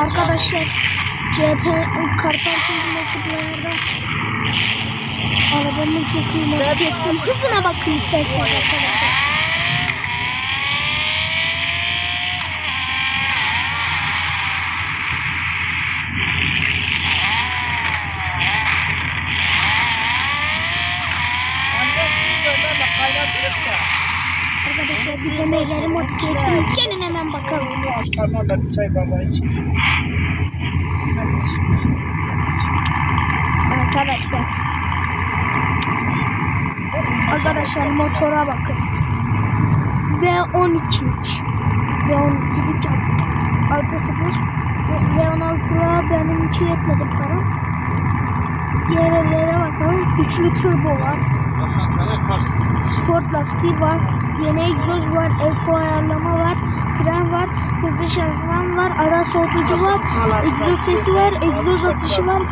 Arkadaşlar CHP Karpantin motorlarda arabamı çok iyi modifiye ettim. Hızına bakın isterseniz arkadaşlar. Arkadaşlar bir de neyleri modifiye ettim. Gelin hemen bakalım. Tamam da bir çay bardağı için. Arkadaşlar. Arkadaşlar motora bakın. V12'lik. V12'lik yaptım. 6.0. V16'la benimki yetmedi para. Diğerlere bakalım. Üçlü turbo var. Sport lastiği var. Yeni egzoz var. Eko ayarlama var. Fren var. Hızlı şanzıman var. Ara soğutucu var. Egzoz sesi var. Egzoz atışı var.